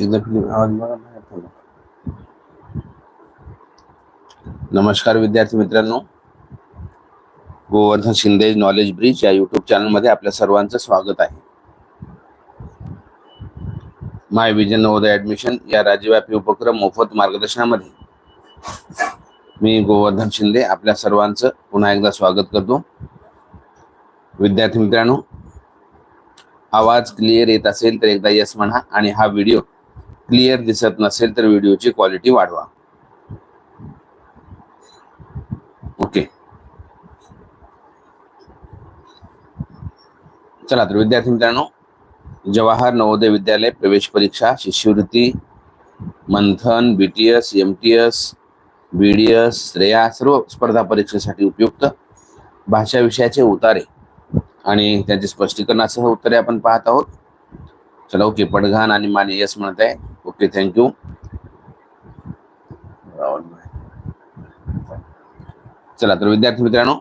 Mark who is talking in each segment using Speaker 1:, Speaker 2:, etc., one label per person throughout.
Speaker 1: एकदा फिल्म आवाज बघा नमस्कार विद्यार्थी मित्रांनो. गोवर्धन शिंदे नॉलेज ब्रिज या युट्यूब चॅनलमध्ये आपल्या सर्वांचं स्वागत आहे. माय विजन नवोदय ऍडमिशन या राज्यव्यापी उपक्रम मोफत मार्गदर्शनामध्ये मी गोवर्धन शिंदे आपल्या सर्वांचं पुन्हा एकदा स्वागत करतो. विद्यार्थी मित्रांनो आवाज क्लिअर येत असेल तर एकदा यस म्हणा आणि हा व्हिडिओ क्लिअर दिसत नसेल तर व्हिडिओची क्वालिटी वाढवा. ओके. चला तर विद्यार्थी मित्रांनो जवाहर नवोदय विद्यालय प्रवेश परीक्षा शिष्यवृत्ती Manthan B T S M T S B D S Shreya सर्व स्पर्धा परीक्षेसाठी उपयुक्त. भाषा विषयाचे उतारे आणि त्यांचे स्पष्टीकरणासह उत्तरे आपण पाहत आहोत. चला ओके पडघान आणि माने यस म्हणत आहे. ओके थँक्यू चला तर विद्यार्थी मित्रांनो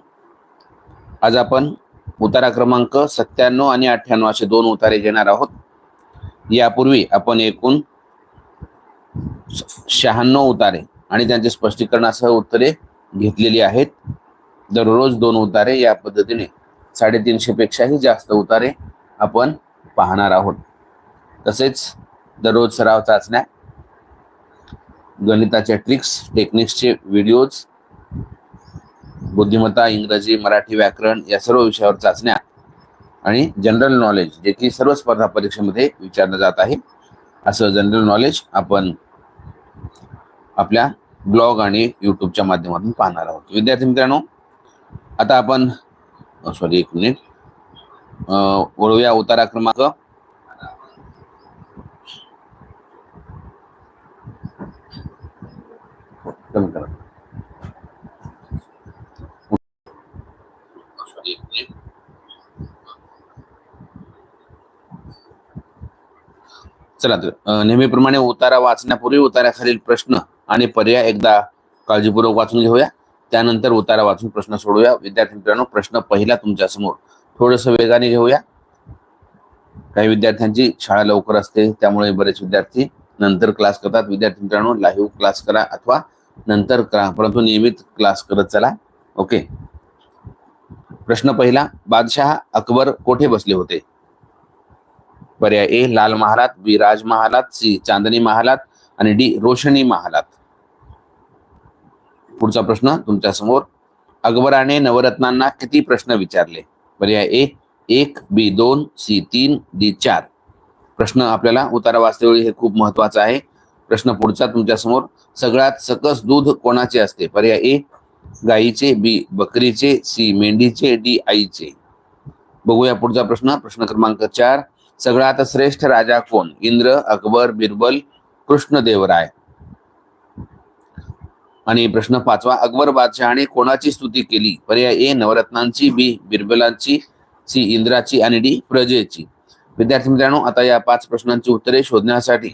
Speaker 1: आज आपण उतारा क्रमांक सत्त्याण्णव आणि अठ्ठ्याण्णव असे दोन उतारे घेणार आहोत. यापूर्वी आपण एकूण शहाण्णव उतारे आणि त्यांचे स्पष्टीकरणासह उत्तरे घेतलेली आहेत. दररोज दोन उतारे या पद्धतीने साडेतीनशे पेक्षाही जास्त उतारे आपण पाहणार आहोत. तसेच दररोज सराव चाचण्या गणिताच्या ट्रिक्स टेक्निक्सचे व्हिडिओज बुद्धिमत्ता इंग्रजी मराठी व्याकरण या सर्व विषयावर चाचण्या आणि जनरल नॉलेज जे की सर्व स्पर्धा परीक्षेमध्ये विचारलं जात आहे. असं जनरल नॉलेज आपण आपल्या ब्लॉग आणि यूट्यूबच्या माध्यमातून पाहणार आहोत. विद्यार्थी मित्रांनो आता आपण oh, सॉरी एक मिनिट वळूया उतारा क्रमांक कमी करा. चला तर नेहमीप्रमाणे उतारा वाचण्यापूर्वी उतार्याखालील प्रश्न आणि पर्याय एकदा काळजीपूर्वक वाचून घेऊया. त्यानंतर उतारा वाचून प्रश्न सोडूया विद्यार्थी मित्रांनो प्रश्न पहिला तुमच्यासमोर. थोडस वेगाने घेऊया. काही विद्यार्थ्यांची शाळा लवकर असते त्यामुळे बरेच विद्यार्थी नंतर क्लास करतात. विद्यार्थी मित्रांनो लाईव्ह क्लास करा अथवा नंतर करा परंतु नियमित क्लास करत चला. ओके. प्रश्न पहिला बादशाह अकबर कोठे बसले होते? पर्याय ए लाल महालात बी राज महालात सी चांदणी महालात आणि डी रोशनी महालात. पुढचा प्रश्न तुमच्यासमोर. अकबराने नवरत्नांना किती प्रश्न विचारले? पर्याय ए एक बी दोन सी तीन डी चार. प्रश्न आपल्याला उतारा वाचतेवेळी हे खूप महत्वाचं आहे. प्रश्न पुढचा तुमच्यासमोर सगळ्यात सकस दूध कोणाचे असते? पर्याय ए गाईचे बी बकरीचे सी मेंढीचे डी आईचे. बघूया पुढचा प्रश्न. प्रश्न क्रमांक चार. सगळ्यात श्रेष्ठ राजा कोण? इंद्र अकबर बिरबल कृष्णदेवराय. आणि प्रश्न पाचवा. अकबर बादशहाने कोणाची स्तुती केली? पर्याय ए नवरत्नांची बी बिरबलांची सी इंद्राची आणि डी प्रजेची. विद्यार्थी मित्रांनो आता या पाच प्रश्नांची उत्तरे शोधण्यासाठी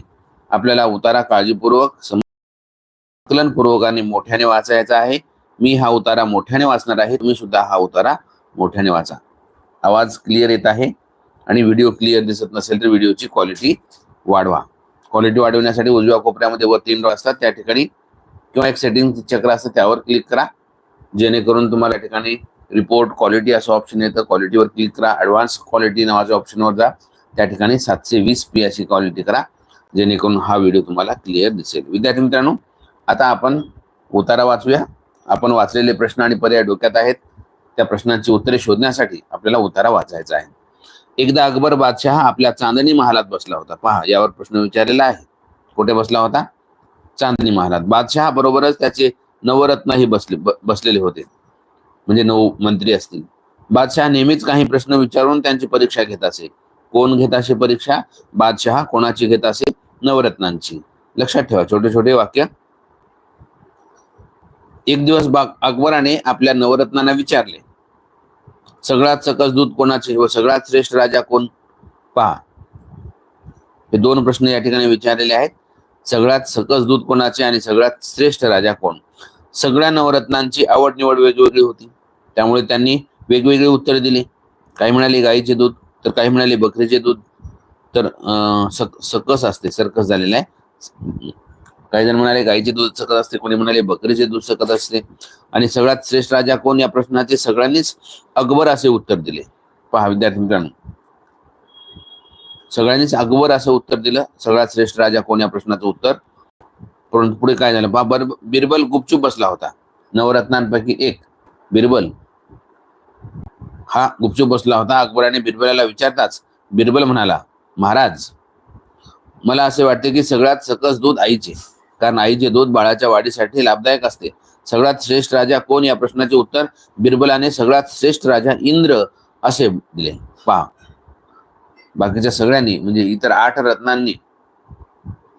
Speaker 1: आपल्याला उतारा काळजीपूर्वक संकलनपूर्वक आणि मोठ्याने वाचायचा आहे. मी हा उतारा मोठ्याने वाचणार आहे. तुम्ही सुद्धा हा उतारा मोठ्याने वाचा. आवाज क्लिअर येत आहे आणि व्हिडिओ क्लिअर दिसत नसेल तर व्हिडिओची क्वालिटी वाढवा. क्वालिटी वाढवण्यासाठी उजव्या कोपऱ्यामध्ये वर तीन डॉ असतात. त्या ठिकाणी किंवा एक सेटिंग चक्र असतं त्यावर क्लिक करा. जेणेकरून तुम्हाला या ठिकाणी रिपोर्ट क्वालिटी असं ऑप्शन येतं. क्वालिटीवर क्लिक करा. ॲडव्हान्स क्वालिटी नावाच्या ऑप्शनवर जा. त्या ठिकाणी सातशे वीस पी अशी क्वालिटी करा. जेणेकरून हा व्हिडिओ तुम्हाला क्लिअर दिसेल. विद्यार्थी मित्रांनो आता आपण उतारा वाचूया. आपण वाचलेले प्रश्न आणि पर्याय डोक्यात आहेत. त्या प्रश्नांची उत्तरे शोधण्यासाठी आपल्याला उतारा वाचायचा आहे. एकदा अकबर बादशाह आपल्या चांदणी महालात बसला होता. पहा यावर प्रश्न विचारलेला आहे. कुठे बसला होता? चांदणी महालात. बादशहा बरोबरच त्याचे नवरत्नही बसले बसलेले होते. म्हणजे नऊ मंत्री असतील. बादशहा नेहमीच काही प्रश्न विचारून त्यांची परीक्षा घेत असे. कोण घेत असे परीक्षा? बादशहा कोणाची घेत असे? नवरत्नांची. लक्षात ठेवा छोटे छोटे वाक्य. एक दिवस अकबराने आपल्या नवरत्नांना विचारले सगळ्यात सकस दूध कोणाचे? व सगळ्यात श्रेष्ठ राजा कोण? पहा. हे दोन प्रश्न या ठिकाणी विचारलेले आहेत. सगळ्यात सकस दूध कोणाचे आणि सगळ्यात श्रेष्ठ राजा कोण? सगळ्या नवरत्नांची आवड निवड वेगवेगळी होती. त्यामुळे त्यांनी वेगवेगळी उत्तरे दिली. काही म्हणाले गाईचे दूध तर काही म्हणाले बकरीचे दूध तर अं, सक- सकस असते सर्कस झालेला आहे. काही जण म्हणाले गाईचे दूध सकत असते कोणी म्हणाले बकरीचे दूध सकत असते. आणि सगळ्यात श्रेष्ठ राजा कोण? या प्रश्नाचे सगळ्यांनीच अकबर असे उत्तर दिले. पहा विद्यार्थी मित्रांनो. सगळ्यांनीच अकबर असं उत्तर दिलं. सगळ्यात श्रेष्ठ राजा कोण? या प्रश्नाचं उत्तर. परंतु पुढे काय झालं? बा बर बिरबल गुपचूप बसला होता. नवरत्नांपैकी एक बिरबल. हा गुपचूप बसला होता. अकबराने बिरबलाला विचारताच बिरबल म्हणाला महाराज मला असे वाटते की सगळ्यात सकस दूध आईचे कारण आईचे दूध बाळाच्या वाढीसाठी लाभदायक असते. सगळ्यात श्रेष्ठ राजा कोण? या प्रश्नाचे उत्तर बिरबलाने सगळ्यात श्रेष्ठ राजा इंद्र असे दिले. पहा. बाकीच्या सगळ्यांनी म्हणजे इतर आठ रत्नांनी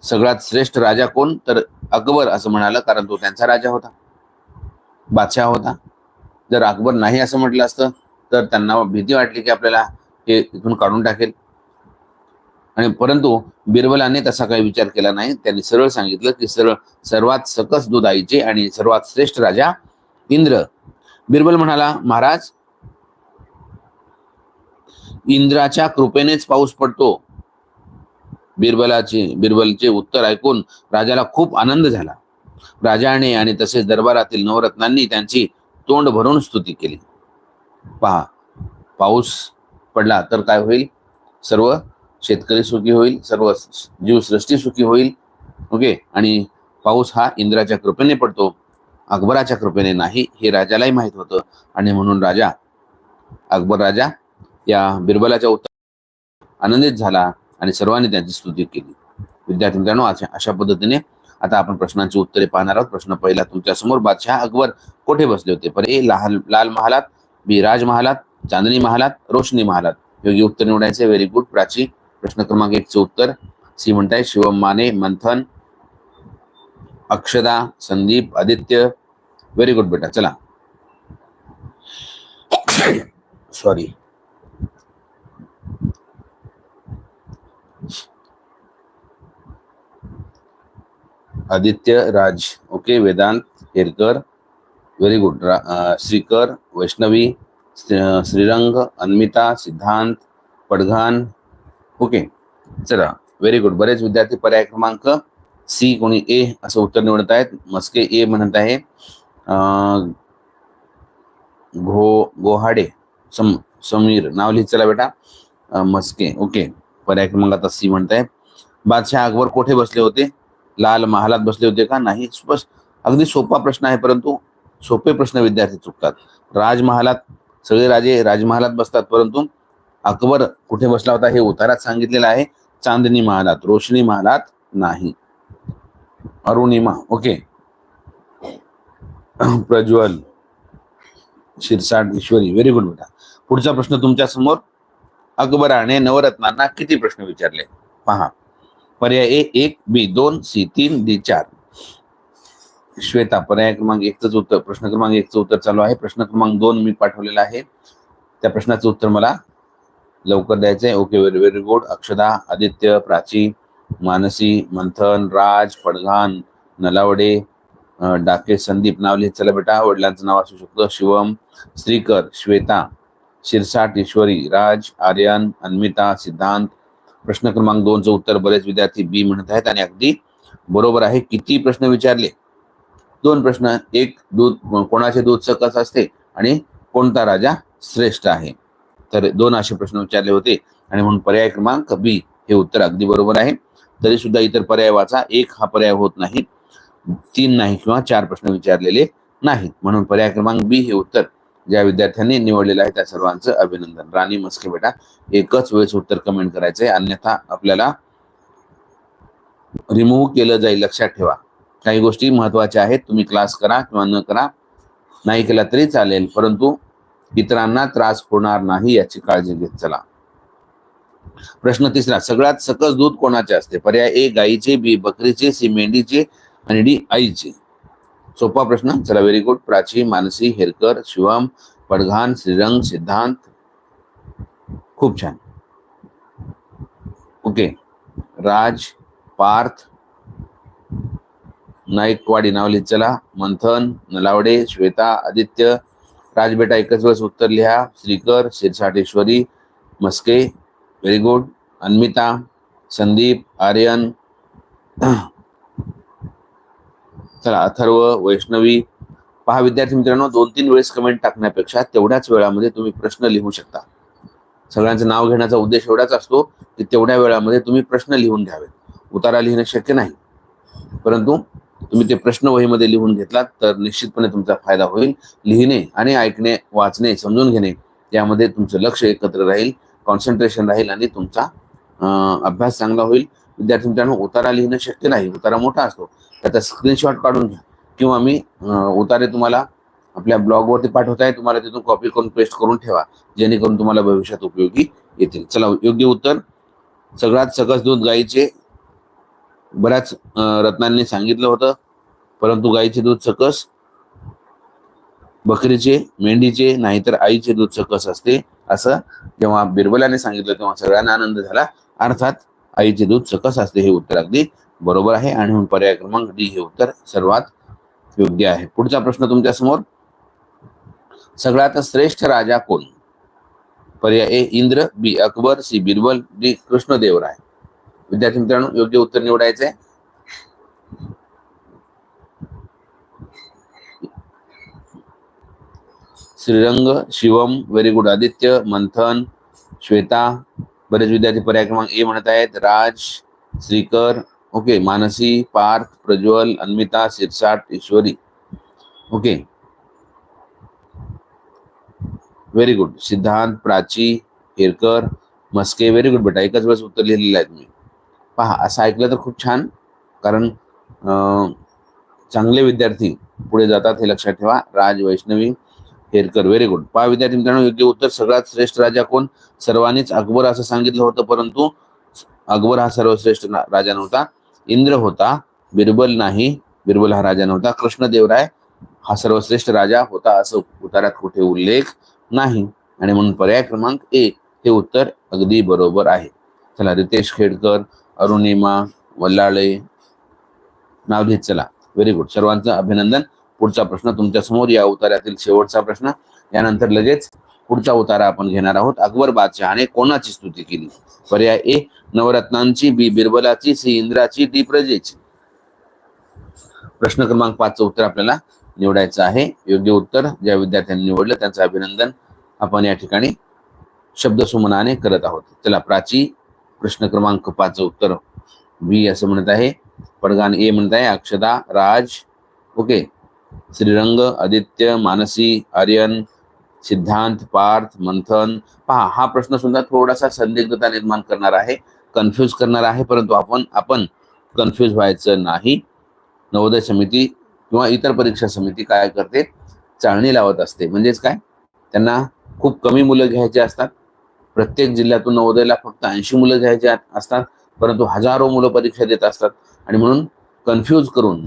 Speaker 1: सगळ्यात श्रेष्ठ राजा कोण? तर अकबर असं म्हणाला कारण तो त्यांचा राजा होता. बादशाह होता. जर अकबर नाही असं म्हटलं असतं तर त्यांना भीती वाटली की आपल्याला हे इथून काढून टाकेल. आणि परंतु बिरबलाने तसा काही विचार केला नाही. त्यांनी सरळ सांगितलं की सरळ सर्वात सकस दूध आईचे आणि सर्वात श्रेष्ठ राजा इंद्र. बिरबल म्हणाला महाराज इंद्राच्या कृपेनेच पाऊस पडतो. बिरबलाचे बिरबलचे उत्तर ऐकून राजाला खूप आनंद झाला. राजाने आणि तसेच दरबारातील नवरत्नांनी त्यांची तोंड भरून स्तुती केली. पहा पाऊस पडला तर काय होईल? सर्व शेतकरी सुखी होईल सर्व जीवसृष्टी सुखी होईल ओके? आणि पाऊस हा इंद्राच्या कृपेने पडतो अकबराच्या कृपेने नाही हे राजालाही माहीत होतं. आणि म्हणून राजा अकबर राजा या बिरबलाच्या उत्तर आनंदित झाला आणि सर्वांनी त्यांची स्तुती केली. विद्यार्थी मित्रांनो अशा पद्धतीने आता आपण प्रश्नांची उत्तरे पाहणार आहोत. प्रश्न पहिला तुमच्यासमोर बादशाह अकबर कोठे बसले होते? पर ए लाल लाल महालात बी राजमहालात चांदणी महालात रोशनी महालात? योग्य उत्तर निवडायचे व्हेरी गुड प्राची प्रश्न क्रमांक एकचं उत्तर सी म्हणताय शिवम माने, मंथन, अक्षदा, संदीप, आदित्य। व्हेरी गुड बेटा, चला। Sorry Aditya, Raj, okay, Vedant, Herkar very good Shrikar, Vaishnavi Shrirang, Anmita, Siddhant, Padghan okay. चला. व्हेरी गुड बरेच विद्यार्थी पर्याय क्रमांक सी कोणी ए असं उत्तर निवडत आहेत. मस्के ए म्हणत आहे. घो गोहाडे सम समीर. नाव लिहित चला बेटा. मस्के. ओके. पर्याय क्रमांक आता सी म्हणताय बादशाह अकबर कोठे बसले होते? लाल महालात बसले होते का? नाही. स्पष्ट. अगदी सोपा प्रश्न आहे परंतु सोपे प्रश्न विद्यार्थी चुकतात. राजमहालात सगळे राजे राजमहालात बसतात परंतु अकबर कुठे बसला होता हे उतारात सांगितलेलं आहे. चांदणी महालात रोशनी महालात नाही. Arunima okay. Prajwal Shirsat Ishwari very good बेटा. पुढचा प्रश्न तुमच्यासमोर. अकबराने नवरत्नांना किती प्रश्न विचारले? पहा. पर्याय ए एक बी दोन सी तीन डी चार. श्वेता पर्याय क्रमांक एकच उत्तर. प्रश्न क्रमांक एकचं उत्तर चालू आहे. प्रश्न क्रमांक दोन मी पाठवलेला आहे. त्या प्रश्नाचं उत्तर मला लवकर द्यायचं आहे. ओके व्हेरी व्हेरी गुड अक्षदा आदित्य प्राची मानसी मंथन राज पडघान नलावडे डाके संदीप नाव लिहित. चला बेटा वडिलांचं नाव असू शकतं. शिवम श्रीकर श्वेता शिरसाट ईश्वरी राज आर्यन अन्मिता सिद्धांत. प्रश्न क्रमांक दोनचं उत्तर बरेच विद्यार्थी बी म्हणत आहेत आणि अगदी बरोबर आहे. किती प्रश्न विचारले? दोन प्रश्न. एक दूध कोणाचे दूध सकस असते आणि कोणता राजा श्रेष्ठ आहे? तर दोन असे प्रश्न विचारले होते. आणि म्हणून पर्याय क्रमांक बी हे उत्तर अगदी बरोबर आहे. तरी सुद्धा इतर पर्याय वाचा. एक हा पर्याय होत नाही. तीन नाही किंवा चार प्रश्न विचारलेले नाहीत. म्हणून पर्याय क्रमांक बी हे उत्तर ज्या विद्यार्थ्यांनी निवडलेलं आहे त्या सर्वांचं अभिनंदन. राणी मस्के बेटा एकच वेळेस उत्तर कमेंट करायचंय. अन्यथा आपल्याला रिमूव्ह केलं जाईल. लक्षात ठेवा. काही गोष्टी महत्त्वाच्या आहेत. तुम्ही क्लास करा किंवा न करा. नाही केला तरी चालेल. परंतु इतरांना त्रास होणार नाही याची काळजी घेत चला. प्रश्न तिसरा सगळ्यात सकस दूध कोणाचे असते? पर्याय ए गाईचे बी बकरीचे सी मेंढीचे आणि डी आईचे. सोपा प्रश्न चला व्हेरी गुड प्राची मानसी हेरकर शिवम पडघान श्रीरंग सिद्धांत. खूप छान. ओके. राज पार्थ नाईकवाडी नाव लिहित चला. मंथन नलावडे श्वेता आदित्य राजबेटा एकच वेळेस उत्तर लिहा. Shrikar Shirsateshwari Maske very good Anmita Sandeep Aryan. चला अथर्व वैष्णवी. पहा विद्यार्थी मित्रांनो दोन तीन वेळेस कमेंट टाकण्यापेक्षा तेवढ्याच वेळामध्ये तुम्ही प्रश्न लिहू शकता. सगळ्यांचं नाव घेण्याचा उद्देश एवढाच असतो की तेवढ्या वेळामध्ये तुम्ही प्रश्न लिहून घ्यावेत. उतारा लिहिणं शक्य नाही. परंतु तुम्ही ते प्रश्न वहीमध्ये लिहून घेतलात तर निश्चितपणे तुमचा फायदा होईल. लिहिणे आणि ऐकणे वाचणे समजून घेणे यामध्ये तुमचं लक्ष एकत्र राहील कॉन्सन्ट्रेशन राहील आणि तुमचा अभ्यास चांगला होईल. विद्यार्थी मित्रांनो उतारा लिहिणं शक्य नाही. उतारा मोठा असतो. त्याचा स्क्रीनशॉट काढून घ्या. किंवा मी उतारे तुम्हाला आपल्या ब्लॉगवरती पाठवत आहे तुम्हाला तिथून कॉपी करून पेस्ट करून ठेवा. जेणेकरून तुम्हाला भविष्यात उपयोगी येतील. चला योग्य उत्तर. सगळ्यात सकस दूध गाईचे बऱ्याच रत्नांनी सांगितलं होतं. परंतु गाईचे दूध सकस बकरीचे मेंढीचे नाहीतर आईचे दूध सकस असते असं जेव्हा बिरबलाने सांगितलं तेव्हा सगळ्यांना आनंद झाला. अर्थात आईचे दूध सकस असते हे उत्तर अगदी बरोबर आहे. आणि पर्याय क्रमांक डी हे उत्तर सर्वात योग्य आहे. पुढचा प्रश्न तुमच्यासमोर. सगळ्यात श्रेष्ठ राजा कोण? पर्याय A Indra B Akbar C Birbal D Krishnadevaraya विद्यार्थी मित्रांनो योग्य उत्तर निवडायचंय. श्रीरंग शिवम व्हेरी गुड आदित्य मंथन श्वेता बरेच विद्यार्थी पर्याय क्रमांक ए म्हणत आहेत. Raj Shrikar okay Mansi Parth Prajwal Anmita Shirsat Ishwari. Okay very good Siddhant Prachi Herkar Maske. Very good बेटा. एकच वेळेस उत्तर लिहिलेलं आहे तुम्ही. पहा असं ऐकलं तर खूप छान. कारण चांगले विद्यार्थी पुढे जातात हे लक्षात ठेवा. राज वैष्णवी हेरकर व्हेरी गुड पहा विद्यार्थी मित्रांनो योग्य उत्तर. सगळ्यात श्रेष्ठ राजा कोण? सर्वांनीच अकबर असं सांगितलं होतं परंतु अकबर हा सर्वश्रेष्ठ राजा नव्हता. इंद्र होता बिरबल नाही बिरबल हा राजा नव्हता. कृष्णदेवराय हा सर्वश्रेष्ठ राजा होता असं उतारात कुठे उल्लेख नाही. आणि म्हणून पर्याय क्रमांक ए हे उत्तर अगदी बरोबर आहे. चला रितेश खेडकर अरुणिमा वल्लाळे नाव घेत चला. व्हेरी गुड सर्वांचं अभिनंदन. पुढचा प्रश्न तुमच्यासमोर या उतार्यातील शेवटचा प्रश्न. यानंतर लगेच पुढचा उतारा आपण घेणार आहोत. अकबर बादशहाने कोणाची स्तुती केली? पर्याय ए नवरत्नांची बी बिरबलाची सी इंद्राची डी प्रजेची. प्रश्न क्रमांक पाचचं उत्तर आपल्याला निवडायचं आहे. योग्य उत्तर ज्या विद्यार्थ्यांनी निवडलं त्यांचं अभिनंदन आपण या ठिकाणी शब्दसुमनाने करत आहोत. चला प्राची प्रश्न क्रमांक पाच उत्तर बी असं म्हणत आहे. पडगान ए म्हणत आहे अक्षदा राज ओके. श्रीरंग आदित्य मानसी आर्यन सिद्धांत पार्थ मंथन. पहा हा प्रश्न सुद्धा थोडासा संदिग्धता निर्माण करणार आहे कन्फ्यूज करणार आहे परंतु आपण आपण कन्फ्यूज व्हायचं नाही. नवोदय समिती किंवा इतर परीक्षा समिती काय करते? चाळणी लावत असते. म्हणजेच काय? त्यांना खूप कमी मुलं घ्यायचे असतात. प्रत्येक जिल्ह्यातून नवोदयला फक्त ऐंशी मुलं घ्यायचे असतात परंतु हजारो मुलं परीक्षा देत असतात. आणि म्हणून कन्फ्यूज करून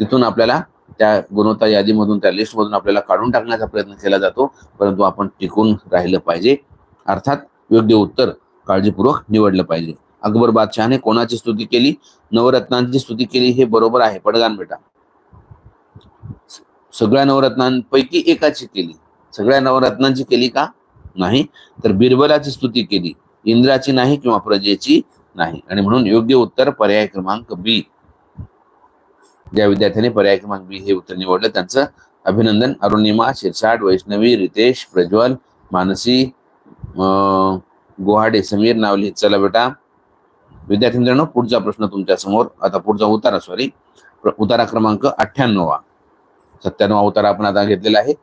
Speaker 1: तिथून आपल्याला त्या गुणवत्ता यादीमधून त्या लिस्टमधून आपल्याला काढून टाकण्याचा प्रयत्न केला जातो. परंतु आपण टिकून राहिलं पाहिजे. अर्थात योग्य उत्तर काळजीपूर्वक निवडलं पाहिजे. अकबर बादशहाने कोणाची स्तुती केली? नवरत्नांची स्तुती केली हे बरोबर आहे. पडगान बेटा. सगळ्या नवरत्नांपैकी एकाची केली. सगळ्या नवरत्नांची केली का? नाही तर बिरबलाची स्तुती केली. इंद्राची नाही किंवा प्रजेची नाही. आणि म्हणून योग्य उत्तर पर्याय क्रमांक बी. ज्या विद्यार्थ्यांनी पर्याय क्रमांक बी हे उत्तर निवडलं त्यांचं अभिनंदन. अरुणिमा शिरसाट वैष्णवी रितेश प्रज्वल मानसी अं, समीर नावली चला बेटा. विद्यार्थी मित्रांनो पुढचा प्रश्न तुमच्यासमोर. आता पुढचा उतारा सॉरी उतारा क्रमांक अठ्ठ्याण्णव. सत्त्याण्णवा उतारा आपण आता घेतलेला आहे.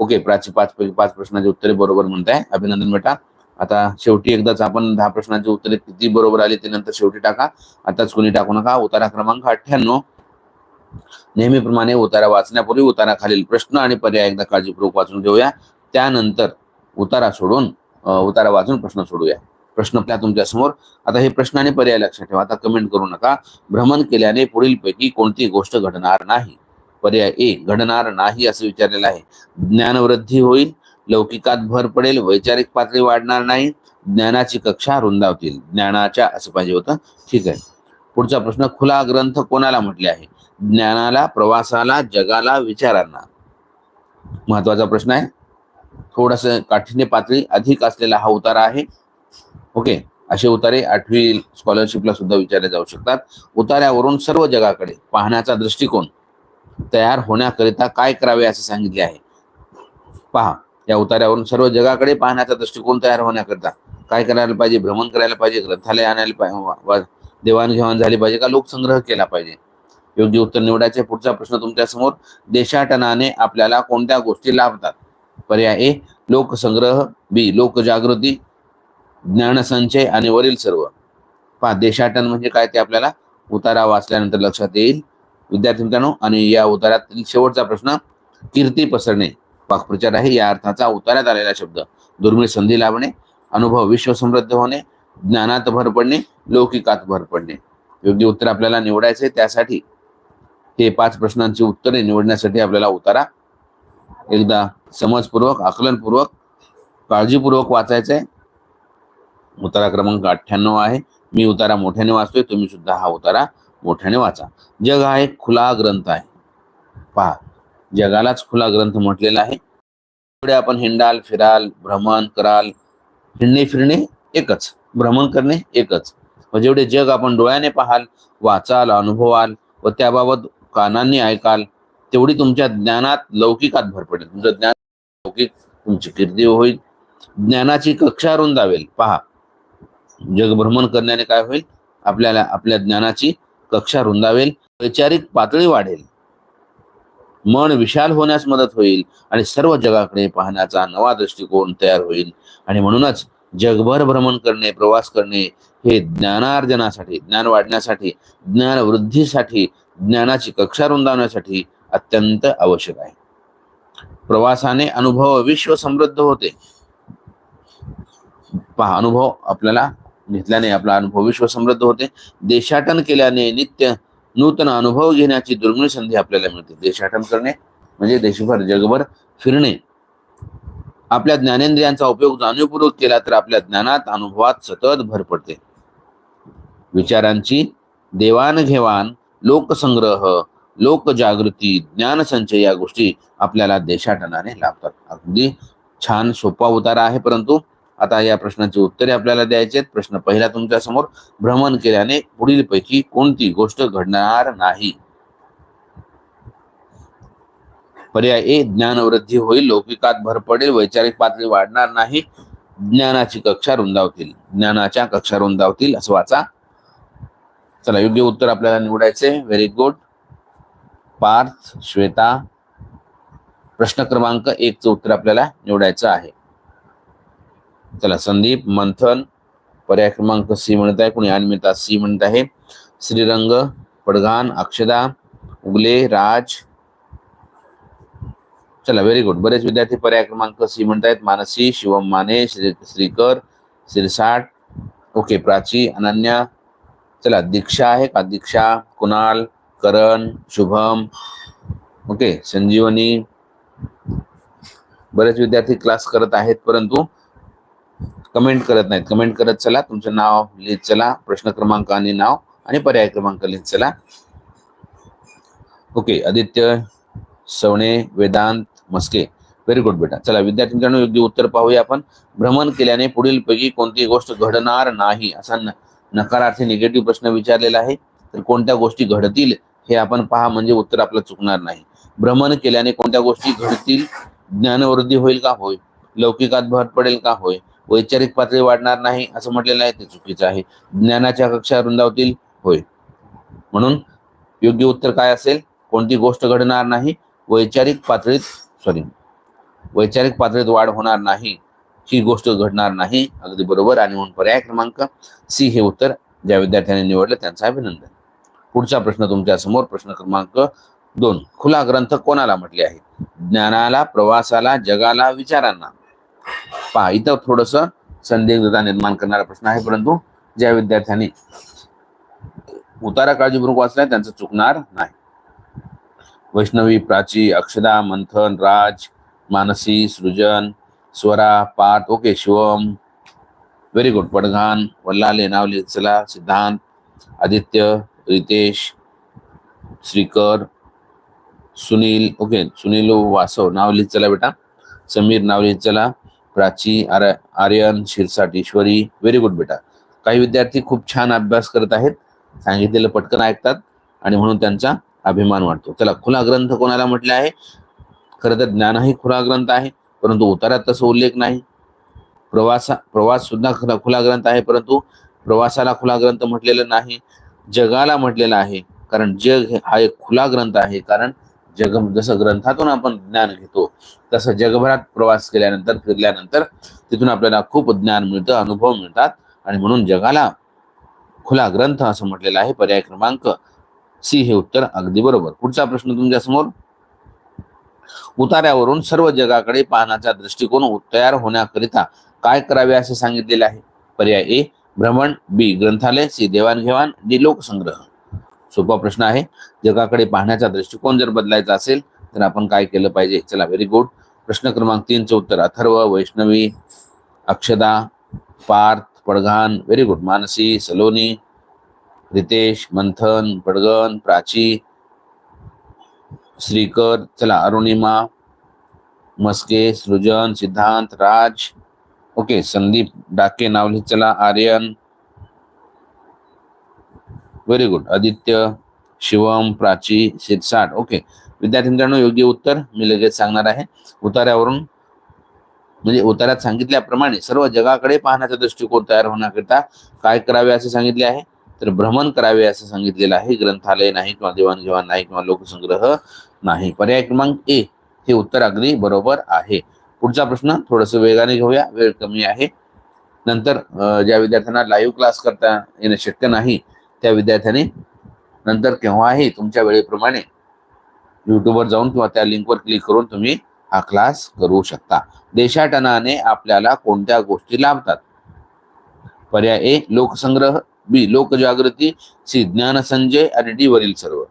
Speaker 1: ओके प्राची पाच पैकी पाच प्रश्नाची उत्तरे बरोबर म्हणताय. अभिनंदन बेटा. आता शेवटी एकदाच आपण दहा प्रश्नाची उत्तरे किती बरोबर आली ते नंतर शेवटी टाका. आताच कोणी टाकू नका. उतारा क्रमांक अठ्ठ्याण्णव. नेहमीप्रमाणे उतारा वाचण्यापूर्वी उताराखालील प्रश्न आणि पर्याय एकदा काळजीपूर्वक वाचून घेऊया. त्यानंतर उतारा सोडून उतारा वाचून प्रश्न सोडूया. प्रश्न आपल्या तुमच्यासमोर. आता हे प्रश्न आणि पर्याय लक्षात ठेवा. आता कमेंट करू नका. भ्रमण केल्याने पुढील पैकी कोणती गोष्ट घडणार नाही. पर्याय ए घडणार नाही असं विचारलेलं आहे. ज्ञानवृद्धी होईल लौकिकात भर पडेल वैचारिक पातळी वाढणार नाही ज्ञानाची कक्षा रुंदावतील. ज्ञानाच्या असं पाहिजे होतं. ठीक आहे. पुढचा प्रश्न खुला ग्रंथ कोणाला म्हटले आहे? ज्ञानाला प्रवासाला जगाला विचारांना. महत्त्वाचा प्रश्न आहे. थोडस काठिण्य पातळी अधिक असलेला हा उतारा आहे. ओके. असे उतारे आठवी स्कॉलरशिपला सुद्धा विचारले जाऊ शकतात. उतार्यावरून सर्व जगाकडे पाहण्याचा दृष्टिकोन तयार होण्याकरिता काय करावे असे सांगितले आहे? पहा या उतार्यावरून सर्व जगाकडे पाहण्याचा दृष्टिकोन तयार होण्याकरिता काय करायला पाहिजे? भ्रमण करायला पाहिजे ग्रंथालय आणायला पाहिजे देवाणघेवाण झाली पाहिजे का लोकसंग्रह केला पाहिजे? योग्य उत्तर निवडायचे पुढचा प्रश्न तुमच्यासमोर देशाटनाने आपल्याला कोणत्या गोष्टी लाभतात? पर्याय ए लोकसंग्रह बी लोकजागृती ज्ञानसंचय आणि वरील सर्व. पहा देशाटन म्हणजे काय ते आपल्याला उतारा वाचल्यानंतर लक्षात येईल. विद्यार्थी मित्रांनो आणि या उतारातील शेवटचा प्रश्न कीर्ती पसरणे वाक्प्रचार आहे. या अर्थाचा उतारात आलेला शब्द दुर्मिळ संधी लाभणे अनुभव विश्व समृद्ध होणे ज्ञानात भर पडणे लौकिकात भर पडणे. योग्य उत्तर आपल्याला निवडायचे त्यासाठी हे पाच प्रश्नांची उत्तरे निवडण्यासाठी आपल्याला उतारा. एकदा समजपूर्वक आकलनपूर्वक काळजीपूर्वक वाचायचं आहे उतारा क्रमांक अठ्ठ्याण्णव आहे. मी उतारा मोठ्याने वाचतोय तुम्ही सुद्धा हा उतारा. मोठ्याने वाचा. जग हा एक खुला ग्रंथ आहे. पहा जगालाच खुला ग्रंथ म्हटलेला आहे. पुढे आपण हिंडाल फिराल भ्रमण कराल. हिंडणे फिरणे एकच भ्रमण करणे एकच. म्हणजे व जेवढे जग आपण डोळ्याने पाहाल वाचाल अनुभवाल व त्याबाबत कानांनी ऐकाल तेवढी तुमच्या ज्ञानात लौकिकात भर पडेल. तुमचं ज्ञान लौकिक तुमची कीर्ती होईल. ज्ञानाची कक्षा रुंदावेल. पहा जग भ्रमण करण्याने काय होईल? आपल्याला आपल्या ज्ञानाची कक्षा रुंदावेल वैचारिक पातळी वाढेल. मन विशाल होण्यास मदत होईल आणि सर्व जगाकडे पाहण्याचा नवा दृष्टिकोन तयार होईल. आणि म्हणूनच जगभर भ्रमण करणे प्रवास करणे हे ज्ञानार्जनासाठी ज्ञान वाढण्यासाठी ज्ञान वृद्धीसाठी ज्ञानाची कक्षा रुंदावण्यासाठी अत्यंत आवश्यक आहे. प्रवासाने अनुभव विश्व समृद्ध होते. पहा अनुभव आपल्याला घेतल्याने आपला अनुभव विश्व समृद्ध होते. देशाटन केल्याने नित्य नूतन अनुभव घेण्याची दुर्मिळ संधी आपल्याला मिळते. देशाटन करणे म्हणजे देशभर जगभर फिरणे. आपल्या ज्ञानेंद्रियांचा उपयोग जाणीवपूर्वक केला तर आपल्या ज्ञानात अनुभवात सतत भर पडते. विचारांची देवाणघेवाण लोकसंग्रह लोकजागृती ज्ञानसंचय या गोष्टी आपल्याला देशाटनाने लाभतात. अगदी छान सोपा उतारा आहे परंतु आता या प्रश्नाची उत्तरे आपल्याला द्यायची आहेत. प्रश्न पहिला तुमच्यासमोर. भ्रमण केल्याने पुढील पैकी कोणती गोष्ट घडणार नाही? पर्याय ए ज्ञानवृद्धी होईल. लौकिकात भर पडेल. वैचारिक पातळी वाढणार नाही. ज्ञानाची कक्षा रुंदावतील. ज्ञानाच्या कक्षा रुंदावतील असं वाचा. चला योग्य उत्तर आपल्याला निवडायचे. Very good Parth Shweta. प्रश्न क्रमांक एकचं उत्तर आपल्याला निवडायचं आहे. चला संदीप मंथन पर्याय क्रमांक सी म्हणत आहे कोणी? अन्मिता सी म्हणत आहे. श्रीरंग पडघान अक्षदा उगले राज. चला व्हेरी गुड बरेच विद्यार्थी पर्याय क्रमांक सी म्हणत आहेत. मानसी शिवम माने श्री श्रीकर शिरसाट ओके प्राची अनन्या. चला दीक्षा आहे का? दीक्षा कुणाल करण शुभम. ओके संजीवनी. बरेच विद्यार्थी क्लास करत आहेत परंतु कमेंट करत नाहीत. कमेंट करत चला. तुमचं नाव लिहित चला. प्रश्न क्रमांक आणि नाव आणि पर्याय क्रमांक लिहित चला. Okay. Aditya Savane Vedant Maske. Very good बेटा. चला विद्यार्थी मित्रांनो योग्य उत्तर पाहूया आपण. भ्रमण केल्याने पुढील पैकी कोणती गोष्ट घडणार नाही असा नकारार्थी निगेटिव्ह प्रश्न विचारलेला आहे. तर कोणत्या गोष्टी घडतील हे आपण पहा म्हणजे उत्तर आपलं चुकणार नाही. भ्रमण केल्याने कोणत्या गोष्टी घडतील? ज्ञानवृद्धी होईल का? होय. लौकिकात भर पडेल का? होय. वैचारिक पातळी वाढणार नाही असं म्हटलेलं आहे ते चुकीचं आहे. ज्ञानाच्या कक्षा रुंदावतील होय. म्हणून योग्य उत्तर काय असेल? कोणती गोष्ट घडणार नाही? वैचारिक पातळीत सॉरी वैचारिक पातळीत वाढ होणार नाही. ही गोष्ट घडणार नाही. अगदी बरोबर. आणि म्हणून पर्याय क्रमांक सी हे उत्तर ज्या विद्यार्थ्यांनी निवडलं त्यांचं अभिनंदन. पुढचा प्रश्न तुमच्यासमोर प्रश्न क्रमांक दोन. खुला ग्रंथ कोणाला म्हटले आहे? ज्ञानाला प्रवासाला जगाला विचारांना. पहा इथं थोडस संदिग्धता निर्माण करणारा प्रश्न आहे परंतु ज्या विद्यार्थ्यांनी उतारा काळजीपूर्वक वाचलाय त्यांचं चुकणार नाही. वैष्णवी प्राची अक्षदा मंथन राज मानसी सृजन स्वरा पाठ okay Shivam very good Padghan Vallale Navale चला सिद्धांत आदित्य रितेश श्रीकर सुनील ओके सुनील वासव नाव लिहित चला बेटा समीर नाव लिहित चला प्राची आर्य आर्यन शिरसाट ईश्वरी व्हेरी गुड बेटा. काही विद्यार्थी खूप छान अभ्यास करत आहेत सांगितलेलं पटकन ऐकतात आणि म्हणून त्यांचा अभिमान वाटतो चला खुला ग्रंथ कोणाला म्हटले आहे? खरं तर ज्ञानही खुला ग्रंथ आहे परंतु उतारात तसं उल्लेख नाही. प्रवासा प्रवास सुद्धा खुला खुला ग्रंथ आहे परंतु प्रवासाला खुला ग्रंथ म्हटलेलं नाही जगाला म्हटलेलं आहे कारण जग हे- हा एक खुला ग्रंथ आहे कारण जग जसं ग्रंथातून आपण ज्ञान घेतो तसं जगभरात प्रवास केल्यानंतर फिरल्यानंतर तिथून आपल्याला खूप ज्ञान मिळतं अनुभव मिळतात. आणि म्हणून जगाला खुला ग्रंथ असं म्हटलेलं आहे पर्याय क्रमांक सी हे उत्तर अगदी बरोबर. पुढचा प्रश्न तुमच्यासमोर? उतार्यावरून सर्व जगाकडे पाहण्याचा दृष्टिकोन तयार होण्याकरिता काय करावे असे सांगितलेले आहे? पर्याय ए भ्रमण बी ग्रंथालय सी देवाणघेवाण डी लोकसंग्रह. सोपा प्रश्न आहे. जगाकडे पाहण्याचा दृष्टिकोन जर बदलायचा असेल तर आपण काय केलं पाहिजे? चला व्हेरी गुड प्रश्न क्रमांक तीनचं उत्तर. अथर्व वैष्णवी अक्षदा पार्थ पडघान व्हेरी गुड मानसी सलोनी रितेश मंथन पडगन प्राची श्रीकर चला अरुणिमा मस्के सृजन सिद्धांत राज. ओके संदीप डाके नावली चला Aryan very good Aditya Shivam Prachi Shirsat okay विद्यार्थी मित्रांनो योग्य उत्तर मी लगेच सांगणार आहे. उतार्यावरून म्हणजे उतार्यात सांगितल्याप्रमाणे सर्व जगाकडे पाहण्याचा दृष्टिकोन तयार होण्याकरिता काय करावे असे सांगितले आहे? तर भ्रमण करावे असं सांगितलेलं आहे. ग्रंथालय नाही किंवा देवाणघेवाण नाही किंवा लोकसंग्रह नाही. पर्याय क्रमांक ए हे उत्तर अगदी बरोबर आहे. पुढचा प्रश्न थोडस वेगाने घेऊया. वेळ कमी आहे. नंतर ज्या विद्यार्थ्यांना लाईव्ह क्लास करता येणं शक्य नाही त्या विद्यार्थ्यांनी नंतर केव्हाही तुमच्या वेळेप्रमाणे युट्यूबवर जाऊन किंवा त्या लिंकवर क्लिक करून तुम्ही हा क्लास करू शकता. देशाटनाने आपल्याला कोणत्या गोष्टी लाभतात? पर्याय ए लोकसंग्रह बी लोकजागृती सी ज्ञान संजय आणि डी वरील सर्व.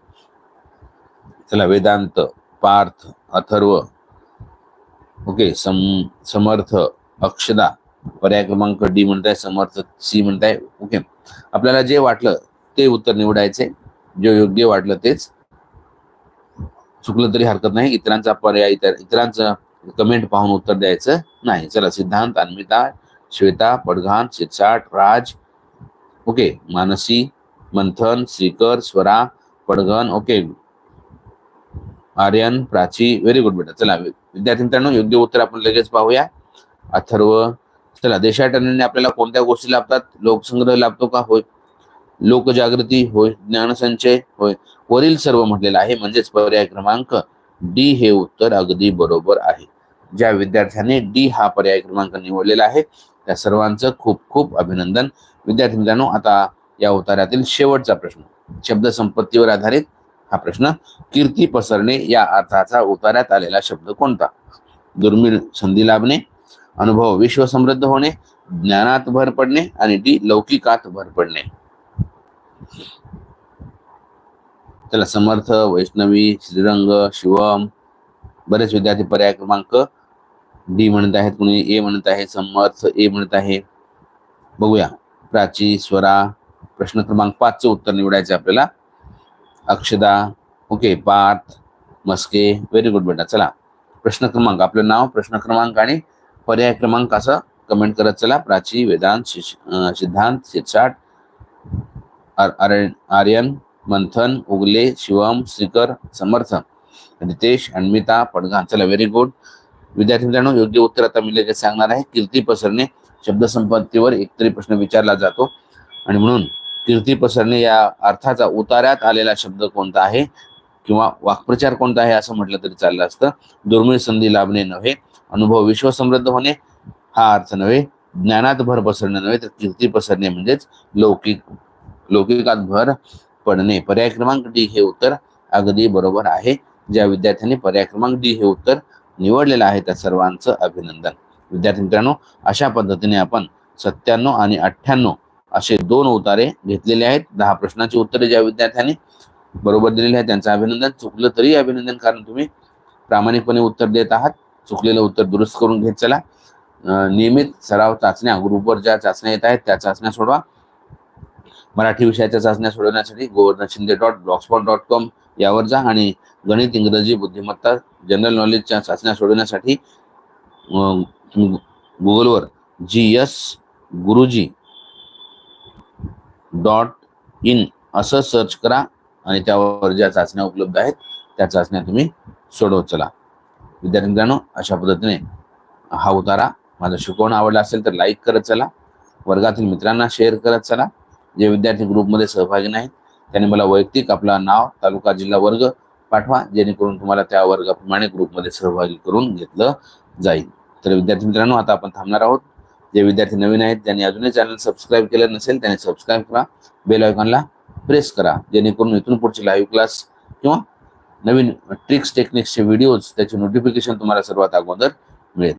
Speaker 1: चला वेदांत पार्थ अथर्व ओके सम समर्थ अक्षदा पर्याय क्रमांक डी म्हणताय समर्थ सी म्हणताय ओके. आपल्याला जे वाटलं ते उत्तर निवडायचे. जे योग्य वाटलं तेच. चुकलं तरी हरकत नाही. इतरांचा पर्याय इतर इतरांचं कमेंट पाहून उत्तर द्यायचं नाही. चला Siddhant Anvita Shweta Padghan Shirsat Raj. Okay Mansi Manthan Shrikar Swara Padghan okay. Aryan Prachi very good बेटा. चला विद्यार्थी मित्रांनो योग्य उत्तर आपण लगेच पाहूया. अथर्व. चला देशाटनाने आपल्याला कोणत्या गोष्टी लाभतात? लोकसंग्रह लाभतो का? होय. लोकजागृती होय ज्ञानसंचय होय वरील सर्व म्हटलेलं आहे. म्हणजेच पर्याय क्रमांक डी हे उत्तर अगदी बरोबर आहे. ज्या विद्यार्थ्याने डी हा पर्याय क्रमांक निवडलेला आहे त्या सर्वांचं खूप खूप अभिनंदन. विद्यार्थी मित्रांनो आता या उतार्यातील शेवटचा प्रश्न. शब्दसंपत्तीवर आधारित हा प्रश्न कीर्ती पसरणे या अर्थाचा उतार्यात आलेला शब्द कोणता? दुर्मिळ संधी लाभणे अनुभव विश्व समृद्ध होणे ज्ञानात भर पडणे आणि डी लौकिकात भर पडणे. त्याला समर्थ वैष्णवी श्रीरंग शिवम बरेच विद्यार्थी पर्याय क्रमांक डी म्हणत आहेत कुणी ए म्हणत आहे समर्थ ए म्हणत आहे. बघूया प्राची स्वरा प्रश्न क्रमांक पाचचं उत्तर निवडायचं आहे आपल्याला. Akshada okay Parth Maske very good बेटा. चला प्रश्न क्रमांक आपलं नाव प्रश्न क्रमांक आणि पर्याय क्रमांक असं कमेंट करत चला. प्राची वेदांत सिद्धांत शिरसाट आर- आर्य- आर्यन मंथन उगले शिवम श्रीकर समर्थ रितेश अन्मिता पडगा चला व्हेरी गुड विद्यार्थी मित्रांनो योग्य उत्तर आता मी लगेच सांगणार आहे. कीर्ती पसरणे शब्दसंपत्तीवर एकतरी प्रश्न विचारला जातो. आणि म्हणून कीर्ती पसरणे या अर्थाचा उतार्यात आलेला शब्द कोणता आहे? किंवा वाक्प्रचार कोणता आहे? असं म्हटलं तरी चाललं असतं. दुर्मिळ संधी लाभणे नव्हे. अनुभव विश्व समृद्ध होणे हा अर्थ नव्हे. ज्ञानात भर पसरणे नव्हे तर कीर्ती पसरणे म्हणजेच लौकिक लौकिकात भर पडणे. पर्याय क्रमांक डी हे उत्तर अगदी बरोबर आहे. ज्या विद्यार्थ्यांनी पर्याय क्रमांक डी हे उत्तर निवडलेलं आहे त्या सर्वांचं अभिनंदन. विद्यार्थी मित्रांनो अशा पद्धतीने आपण सत्त्याण्णव आणि अठ्ठ्याण्णव असे दोन उतारे घेतलेले आहेत. दहा प्रश्नाची उत्तरे ज्या विद्यार्थ्यांनी बरोबर दिलेले आहेत त्यांचं अभिनंदन. चुकलं तरी अभिनंदन कारण तुम्ही प्रामाणिकपणे उत्तर देत आहात. चुकलेलं उत्तर दुरुस्त करून घेत चला. अं, नियमित सराव चाचण्या ग्रुपवर ज्या चाचण्या येत आहेत त्या चाचण्या सोडवा. मराठी विषयाच्या चाचण्या सोडवण्यासाठी Govardhan Shinde dot blogspot dot com यावर जा आणि गणित इंग्रजी बुद्धिमत्ता जनरल नॉलेजच्या चाचण्या सोडवण्यासाठी गुगलवर G S Guruji dot in असं सर्च करा आणि त्यावर ज्या चाचण्या उपलब्ध आहेत त्या चाचण्या तुम्ही सोडवत चला. विद्यार्थी मित्रांनो अशा पद्धतीने हा उतारा माझं शिकवणं आवडला असेल तर लाईक करत चला. वर्गातील मित्रांना शेअर करत चला. जे विद्यार्थी ग्रुपमध्ये सहभागी नाहीत त्यांनी मला वैयक्तिक आपला नाव तालुका जिल्हा वर्ग पाठवा जेणेकरून तुम्हाला त्या वर्गाप्रमाणे ग्रुपमध्ये सहभागी करून घेतलं जाईल. तर विद्यार्थी मित्रांनो आता आपण थांबणार आहोत. जे विद्यार्थी नवीन आहेत ज्यांनी अजूनही चॅनल सबस्क्राईब केलं नसेल त्यांनी सबस्क्राईब करा. बेल आयकॉनला प्रेस करा जेणेकरून इथून पुढचे लाईव्ह क्लास किंवा नवीन ट्रिक्स टेक्निक्सचे व्हिडिओज त्याचे नोटिफिकेशन तुम्हाला सर्वात अगोदर